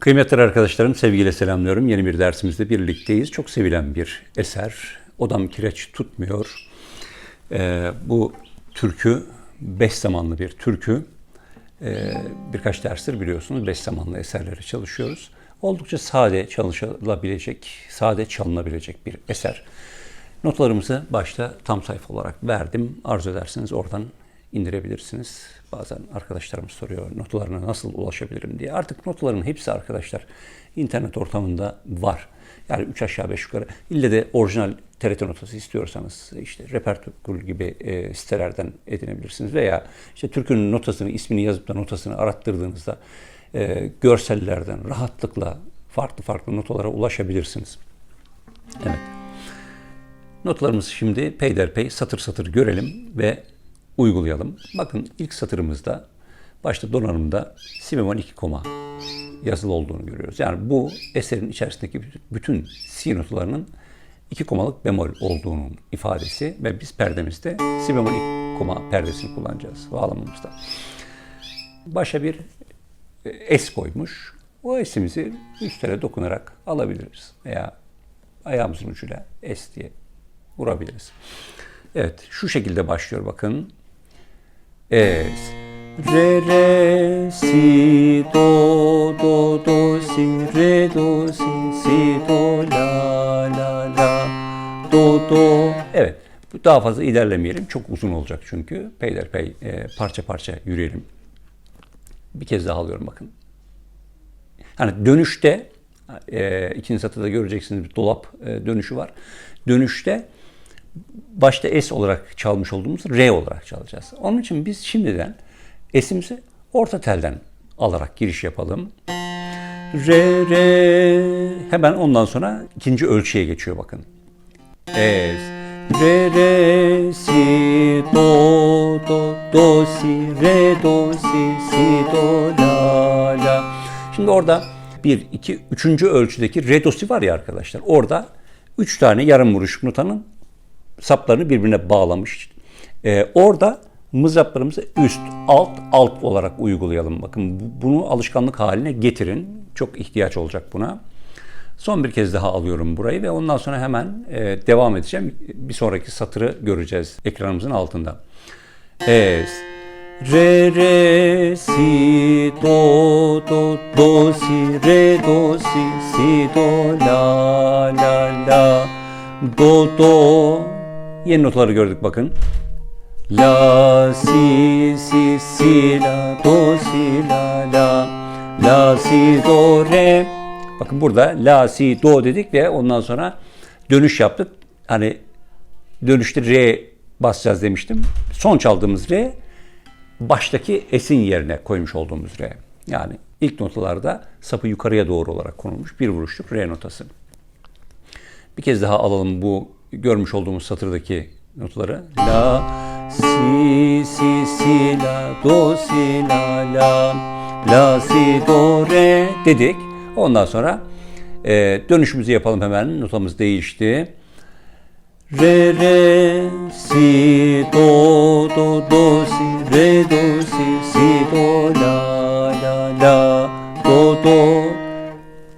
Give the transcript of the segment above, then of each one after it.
Kıymetli arkadaşlarım, sevgiyle selamlıyorum. Yeni bir dersimizde birlikteyiz. Çok sevilen bir eser. Odam kireç tutmuyor. Ee, bu türkü, beş zamanlı bir türkü. Ee, birkaç derstir biliyorsunuz beş zamanlı eserleri çalışıyoruz. Oldukça sade çalışılabilecek, sade çalınabilecek bir eser. Notlarımızı başta tam sayfa olarak verdim. Arzu ederseniz oradan indirebilirsiniz. Bazen arkadaşlarım soruyor notlarına nasıl ulaşabilirim diye. Artık notların hepsi arkadaşlar internet ortamında var. Yani 3 aşağı 5 yukarı. İlle de orijinal TRT notası istiyorsanız işte Repertokul gibi e, sitelerden edinebilirsiniz. Veya işte Türk'ün notasını, ismini yazıp da notasını arattırdığınızda e, görsellerden rahatlıkla farklı farklı notalara ulaşabilirsiniz. Evet. Notlarımızı şimdi peyderpey satır satır görelim ve uygulayalım. Bakın ilk satırımızda başta donanımda si bemol 2 koma yazılı olduğunu görüyoruz. Yani bu eserin içerisindeki bütün si notalarının 2 komalık bemol olduğunun ifadesi ve biz perdemizde si bemol 2 koma perdesini kullanacağız bağlamamızda. Başa bir e, S koymuş. O S'imizi üstlere dokunarak alabiliriz veya ayağımızın ucuyla S diye vurabiliriz. Evet, şu şekilde başlıyor bakın. Es. Re, re, si, do, do, do, si, re, do, si, si, do, la, la, la, do, do. Evet, daha fazla ilerlemeyelim. Çok uzun olacak çünkü. Peyderpey e, parça parça yürüyelim. Bir kez daha alıyorum bakın. Hani dönüşte, e, ikinci satırda göreceksiniz bir dolap e, dönüşü var. Dönüşte başta S olarak çalmış olduğumuz R olarak çalacağız. Onun için biz şimdiden S'imizi orta telden alarak giriş yapalım. Re, re. Hemen ondan sonra ikinci ölçüye geçiyor bakın. S. Re, re, si, do, do, do, si, re, do, si, si, do, la, la. Şimdi orada bir, iki, üçüncü ölçüdeki re, do, si var ya arkadaşlar. Orada üç tane yarım vuruş notanın saplarını birbirine bağlamış. Ee, orada mızraplarımızı üst, alt, alt olarak uygulayalım. Bakın bunu alışkanlık haline getirin. Çok ihtiyaç olacak buna. Son bir kez daha alıyorum burayı ve ondan sonra hemen e, devam edeceğim. Bir sonraki satırı göreceğiz ekranımızın altında. Es, re, re, si, do, do, do, si, re, do, si, si, do, la, la, la, do, do, Yeni notaları gördük bakın. La si si si la do si la la la si do re. Bakın burada la si do dedik ve ondan sonra dönüş yaptık. Hani dönüşte re basacağız demiştim. Son çaldığımız re baştaki esin yerine koymuş olduğumuz re. Yani ilk notalarda sapı yukarıya doğru olarak konulmuş bir vuruşluk re notası. Bir kez daha alalım bu görmüş olduğumuz satırdaki notları. La, si, si, si, la, do, si, la, la, la, si, do, re dedik. Ondan sonra e, dönüşümüzü yapalım hemen. Notamız değişti. Re, re, si, do, do, do, si, re, do, si, si, do, la, la, la, do, do.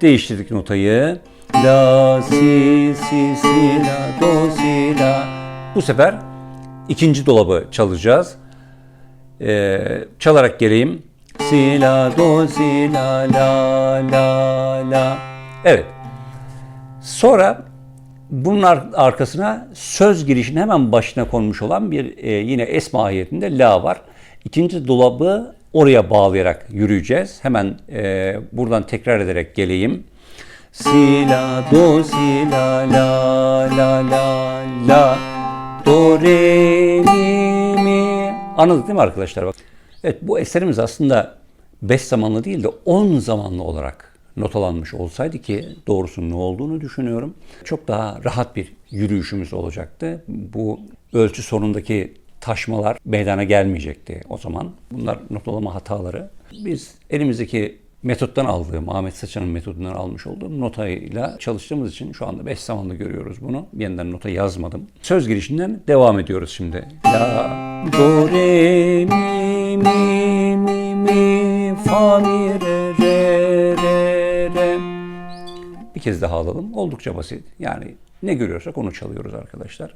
Değiştirdik notayı. La, si, si, si, la, do, si, la. Bu sefer ikinci dolabı çalacağız. Ee, çalarak geleyim. Si, la, do, si, la, la, la, la. Evet. Sonra bunun arkasına söz girişinin hemen başına konmuş olan bir e, yine esma ayetinde la var. İkinci dolabı oraya bağlayarak yürüyeceğiz. Hemen e, buradan tekrar ederek geleyim. Si la do si la la la la la do re mi mi Anladık değil mi arkadaşlar? Bak. Evet bu eserimiz aslında 5 zamanlı değil de 10 zamanlı olarak notalanmış olsaydı ki doğrusu ne olduğunu düşünüyorum. Çok daha rahat bir yürüyüşümüz olacaktı. Bu ölçü sonundaki taşmalar meydana gelmeyecekti o zaman. Bunlar notalama hataları. Biz elimizdeki metottan aldığım, Ahmet Saçan'ın metodundan almış olduğum notayla çalıştığımız için şu anda 5 zamanlı görüyoruz bunu. Yeniden nota yazmadım. Söz girişinden devam ediyoruz şimdi. La, do, re, mi, mi, mi, mi, fa, mi, re, re, re, Bir kez daha alalım. Oldukça basit. Yani ne görüyorsak onu çalıyoruz arkadaşlar.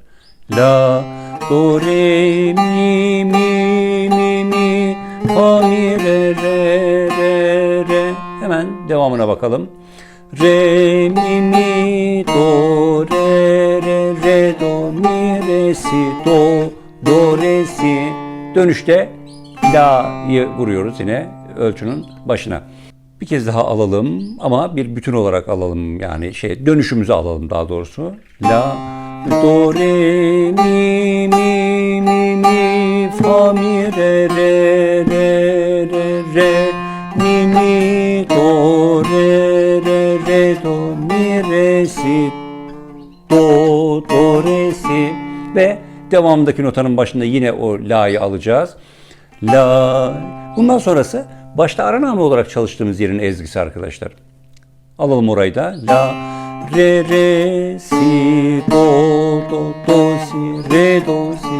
La, do, re, mi, mi, mi, mi, fa, mi, re, re, re, re. Hemen devamına bakalım. Re, mi, mi, do, re, re, re, do, mi, re, si, do, do, re, si. Dönüşte la'yı vuruyoruz yine ölçünün başına. Bir kez daha alalım ama bir bütün olarak alalım yani şey dönüşümüzü alalım daha doğrusu. La do re mi mi mi mi fa mi re re re re re devamındaki notanın başında yine o la'yı alacağız. La. Bundan sonrası başta araname olarak çalıştığımız yerin ezgisi arkadaşlar. Alalım orayı da. La, re, re, si, do, do, do, si, re, do, si,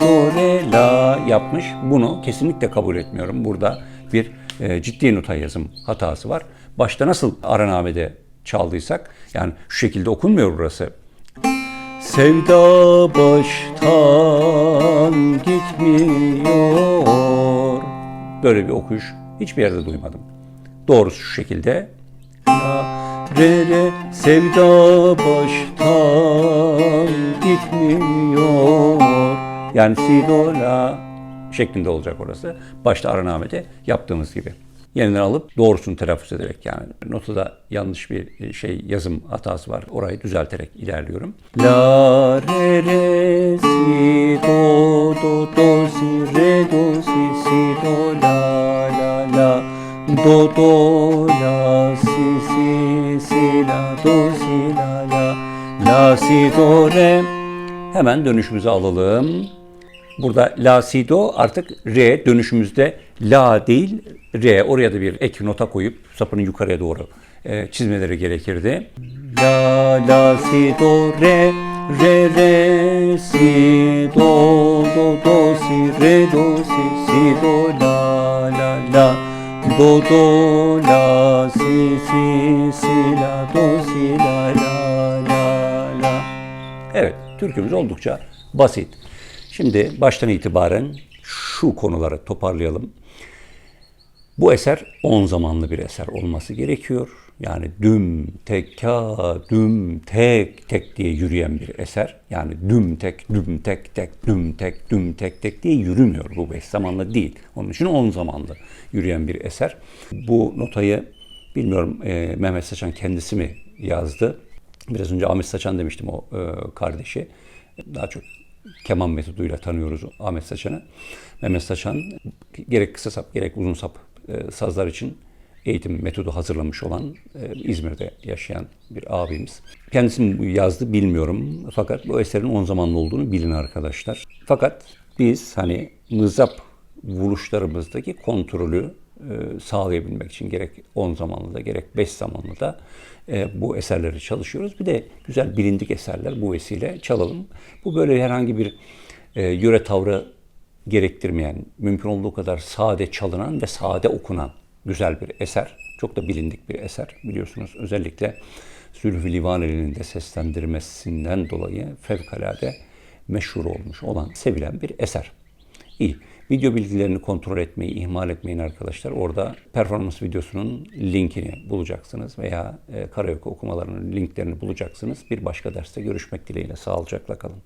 do, re, la yapmış. Bunu kesinlikle kabul etmiyorum. Burada bir e, ciddi nota yazım hatası var. Başta nasıl aranamede çaldıysak, yani şu şekilde okunmuyor burası. Sevda baştan gitmiyor. Böyle bir okuyuş hiçbir yerde duymadım. Doğrusu şu şekilde. Re, re, sevda baştan gitmiyor. Yani si, do, la şeklinde olacak orası. Başta aranamede yaptığımız gibi. Yeniden alıp doğrusunu telaffuz ederek yani notada yanlış bir şey yazım hatası var. Orayı düzelterek ilerliyorum. La re re si do do do si re do si si do la la la do do la si si si la do si la la la si do re Hemen dönüşümüzü alalım. Burada la si do artık re dönüşümüzde la değil re. Oraya da bir ek nota koyup sapını yukarıya doğru e, çizmeleri gerekirdi. La la si do re. Re re. Si do do do. Si re do. Si si do. La la la. Do do. La si si si la do si la la la la. Evet, türkümüz oldukça basit. Şimdi baştan itibaren şu konuları toparlayalım. Bu eser on zamanlı bir eser olması gerekiyor. Yani düm, tekka, düm, tek, tek diye yürüyen bir eser. Yani düm tek, düm tek, tek, düm tek, düm tek, tek diye yürümüyor. Bu beş zamanlı değil. Onun için on zamanlı yürüyen bir eser. Bu notayı bilmiyorum e, Mehmet Saçan kendisi mi yazdı? Biraz önce Ahmet Saçan demiştim o e, kardeşi. Daha çok keman metoduyla tanıyoruz Ahmet Saçan'ı. Mehmet Saçan gerek kısa sap gerek uzun sap e, sazlar için eğitim metodu hazırlamış olan e, İzmir'de yaşayan bir abimiz. Kendisi mi yazdı bilmiyorum. Fakat bu eserin on zamanlı olduğunu bilin arkadaşlar. Fakat biz hani mızrap vuruşlarımızdaki kontrolü sağlayabilmek için gerek 10 zamanlı da gerek 5 zamanlı da e, bu eserleri çalışıyoruz. Bir de güzel bilindik eserler bu vesile çalalım. Bu böyle herhangi bir e, yöre tavrı gerektirmeyen, mümkün olduğu kadar sade çalınan ve sade okunan güzel bir eser. Çok da bilindik bir eser biliyorsunuz. Özellikle Zülfü Livaneli'nin de seslendirmesinden dolayı fevkalade meşhur olmuş olan, sevilen bir eser. İyi. Video bilgilerini kontrol etmeyi ihmal etmeyin arkadaşlar. Orada performans videosunun linkini bulacaksınız veya e, karaoke okumalarının linklerini bulacaksınız. Bir başka derste görüşmek dileğiyle. Sağlıcakla kalın.